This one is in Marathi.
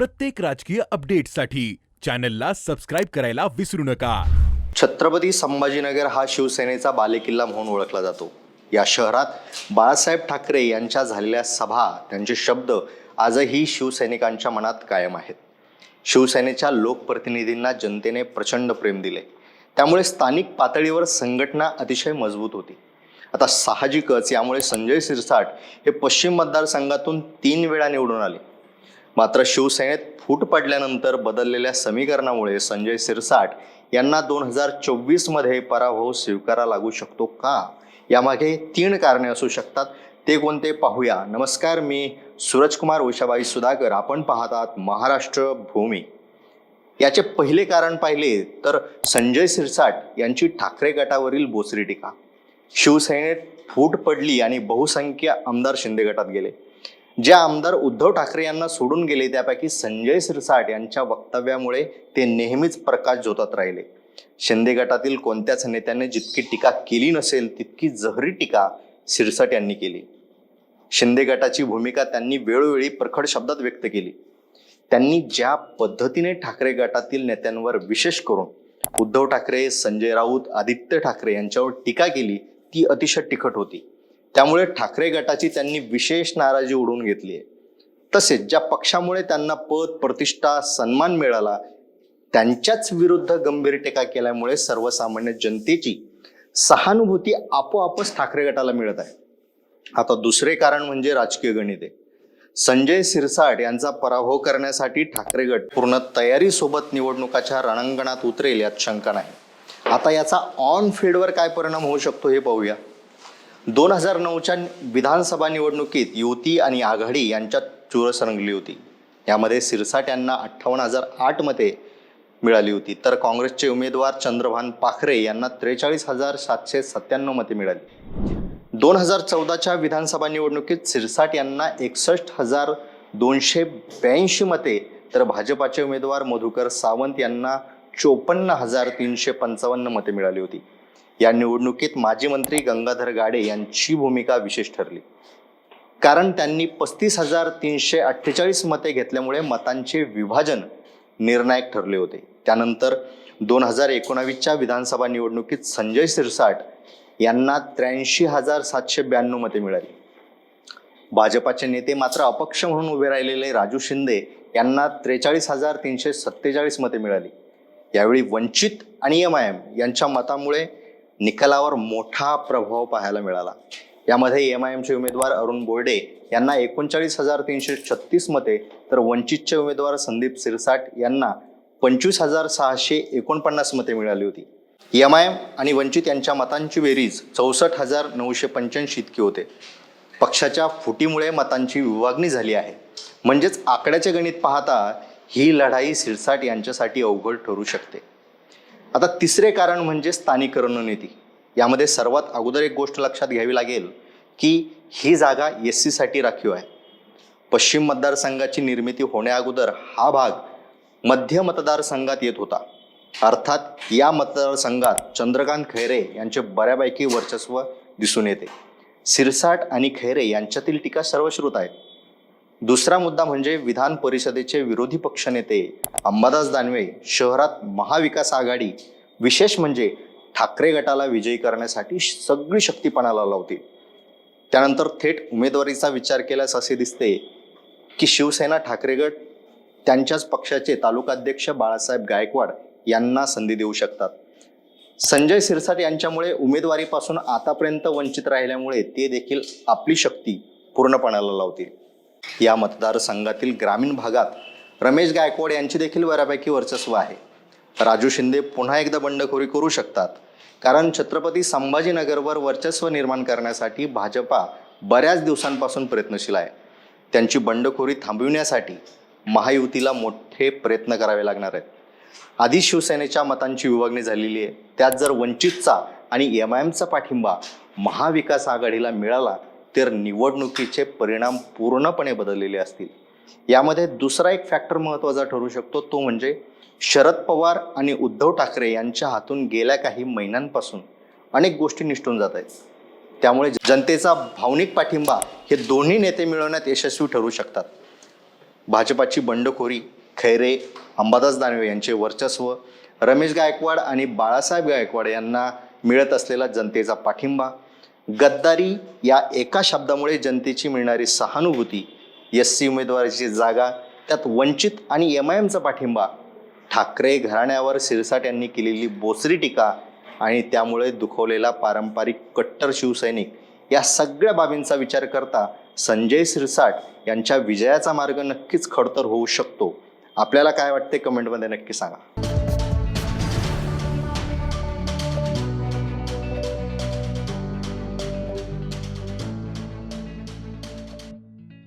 प्रत्येक राजकीय अपडेटसाठी चॅनलला सबस्क्राईब करायला विसरू नका. छत्रपती संभाजीनगर हा शिवसेनेचा बालेकिल्ला म्हणून ओळखला जातो. या शहरात बाळासाहेब ठाकरे यांच्या झालेल्या सभा त्यांचे शब्द आजही शिवसैनिकांच्या मनात कायम आहेत. शिवसेनेच्या लोकप्रतिनिधींना जनतेने प्रचंड प्रेम दिले. त्यामुळे स्थानिक पातळीवर संघटना अतिशय मजबूत होती. आता साहजिकच यामुळे संजय सिरसाट हे पश्चिम मतदारसंघातून तीन वेळा निवडून आले. मात्र शिवसेनेत फूट पडल्यानंतर बदललेल्या समीकरणामुळे संजय सिरसाट यांना दोन हजार चोवीसमध्ये पराभव स्वीकारा लागू शकतो का? यामागे तीन कारणे असू शकतात. ते कोणते पाहूया. नमस्कार मी सूरजकुमार उषाबाई सुधाकर. आपण पाहतात महाराष्ट्र भूमी. याचे पहिले कारण पाहिले तर संजय सिरसाट यांची ठाकरे गटावरील बोचरी टीका. शिवसेनेत फूट पडली आणि बहुसंख्य आमदार शिंदे गटात गेले. जे आमदार उद्धव ठाकरे यांना सोडून गेले त्यापैकी संजय सिरसाट यांच्या वक्तव्यामुळे ते नेहमीच प्रकाश जोतात राहिले. शिंदे गटातील कोणत्याच नेत्याने जितकी टीका केली नसेल तितकी जहरी टीका सिरसाट यांनी केली. शिंदे गटाची भूमिका त्यांनी वेळोवेळी प्रखड शब्दात व्यक्त केली. त्यांनी ज्या पद्धतीने ठाकरे गटातील नेत्यांवर विशेष करून उद्धव ठाकरे संजय राऊत आदित्य ठाकरे यांच्यावर टीका केली ती अतिशय तिखट होती. त्यामुळे ठाकरे गटाची त्यांनी विशेष नाराजी उडवून घेतली आहे. तसेच ज्या पक्षामुळे त्यांना पद प्रतिष्ठा सन्मान मिळाला त्यांच्याच विरुद्ध गंभीर टीका केल्यामुळे सर्वसामान्य जनतेची सहानुभूती आपोआपच ठाकरे गटाला मिळत आहे. आता दुसरे कारण म्हणजे राजकीय गणित. आहे संजय सिरसाट यांचा पराभव करण्यासाठी ठाकरे गट पूर्ण तयारीसोबत निवडणुकाच्या रणांगणात उतरेल यात शंका नाही. आता याचा ऑन फील्डवर काय परिणाम होऊ शकतो हे पाहूया. दोन हजार नऊच्या विधानसभा निवडणुकीत युती आणि आघाडी यांच्यात चुरस रंगली होती. यामध्ये सिरसाट यांना अठ्ठावन्न हजार आठ मते मिळाली होती. तर काँग्रेसचे उमेदवार चंद्रभान पाखरे यांना त्रेचाळीस हजार सातशे सत्त्याण्णव मते मिळाली. दोन हजार चौदाच्या विधानसभा निवडणुकीत सिरसाट यांना एकसष्ट हजार दोनशे ब्याऐंशी मते तर भाजपाचे उमेदवार मधुकर सावंत यांना चोपन्न हजार तीनशे पंचावन्न मते मिळाली होती. या निवडणुकीत माजी मंत्री गंगाधर गाडे यांची भूमिका विशेष ठरली. कारण त्यांनी पस्तीस हजार तीनशे अठ्ठेचाळीस मते घेतल्यामुळे मतांचे विभाजन निर्णायक ठरले होते. त्यानंतर दोन हजार एकोणावीसच्या विधानसभा निवडणुकीत संजय सिरसाट यांना त्र्याऐंशी हजार सातशे ब्याण्णव मते मिळाली. भाजपाचे नेते मात्र अपक्ष म्हणून उभे राहिलेले राजू शिंदे यांना त्रेचाळीस हजार तीनशे सत्तेचाळीस मते मिळाली. यावेळी वंचित आणि एम आय एम यांच्या मतामुळे निकालावर मोठा प्रभाव पाहायला मिळाला. यामध्ये एम आय एमचे उमेदवार अरुण बोर्डे यांना एकोणचाळीस हजार तीनशे छत्तीस मते तर वंचितचे उमेदवार संदीप सिरसाट यांना पंचवीस हजार सहाशे एकोणपन्नास मते मिळाली होती. एम आय एम आणि वंचित यांच्या मतांची बेरीज चौसष्ट हजार नऊशे पंच्याऐंशी इतकी होते. पक्षाच्या फुटीमुळे मतांची विभागणी झाली आहे. म्हणजेच आकड्याचे गणित पाहता ही लढाई सिरसाट यांच्यासाठी अवघड ठरू शकते. आता तिसरे कारण म्हणजे स्थानिक रणनीती यामध्ये सर्वात अगोदर एक गोष्ट लक्षात घ्यावी लागेल की ही जागा एस सीसाठी राखीव आहे. पश्चिम मतदारसंघाची निर्मिती होण्याअगोदर हा भाग मध्य मतदारसंघात येत होता. अर्थात या मतदारसंघात चंद्रकांत खैरे यांचे बऱ्यापैकी वर्चस्व दिसून येते. सिरसाट आणि खैरे यांच्यातील टीका सर्वश्रुत आहेत. दुसरा मुद्दा म्हणजे विधान परिषदेचे विरोधी पक्षनेते अंबादास दानवे शहरात महाविकास आघाडी विशेष म्हणजे ठाकरे गटाला विजयी करण्यासाठी सगळी शक्तीपणाला लावतील त्यानंतर थेट उमेदवारीचा विचार केल्यास असे दिसते की शिवसेना ठाकरे गट त्यांच्याच पक्षाचे तालुकाध्यक्ष बाळासाहेब गायकवाड यांना संधी देऊ शकतात. संजय सिरसाट यांच्यामुळे उमेदवारीपासून आतापर्यंत वंचित राहिल्यामुळे ते देखील आपली शक्ती पूर्णपणाला लावतील. या मतदारसंघातील ग्रामीण भागात रमेश गायकवाड यांची देखील बऱ्यापैकी वर्चस्व आहे. राजू शिंदे पुन्हा एकदा बंडखोरी करू शकतात कारण छत्रपती संभाजीनगरवर वर्चस्व निर्माण करण्यासाठी भाजपा बऱ्याच दिवसांपासून प्रयत्नशील आहे. त्यांची बंडखोरी थांबविण्यासाठी महायुतीला मोठे प्रयत्न करावे लागणार आहेत. आधी शिवसेनेच्या मतांची विभागणी झालेली आहे. त्यात जर वंचितचा आणि एम आय एमचा पाठिंबा महाविकास आघाडीला मिळाला तर निवडणुकीचे परिणाम पूर्णपणे बदललेले असतील. यामध्ये दुसरा एक फॅक्टर महत्त्वाचा ठरू शकतो तो म्हणजे शरद पवार आणि उद्धव ठाकरे यांच्या हातून गेल्या काही महिन्यांपासून अनेक गोष्टी निष्ठून जात आहेत. त्यामुळे जनतेचा भावनिक पाठिंबा हे दोन्ही नेते मिळवण्यात यशस्वी ठरू शकतात. भाजपाची बंडखोरी खैरे अंबादास दानवे यांचे वर्चस्व रमेश गायकवाड आणि बाळासाहेब गायकवाड यांना मिळत असलेला जनतेचा पाठिंबा गद्दारी या एका शब्दामुळे जनतेची मिळणारी सहानुभूती एस सी उमेदवाराची जागा त्यात वंचित आणि एम आय एमचा पाठिंबा ठाकरे घराण्यावर सिरसाट यांनी केलेली बोचरी टीका आणि त्यामुळे दुखवलेला पारंपरिक कट्टर शिवसैनिक या सगळ्या बाबींचा विचार करता संजय सिरसाट यांच्या विजयाचा मार्ग नक्कीच खडतर होऊ शकतो. आपल्याला काय वाटते कमेंटमध्ये नक्की सांगा.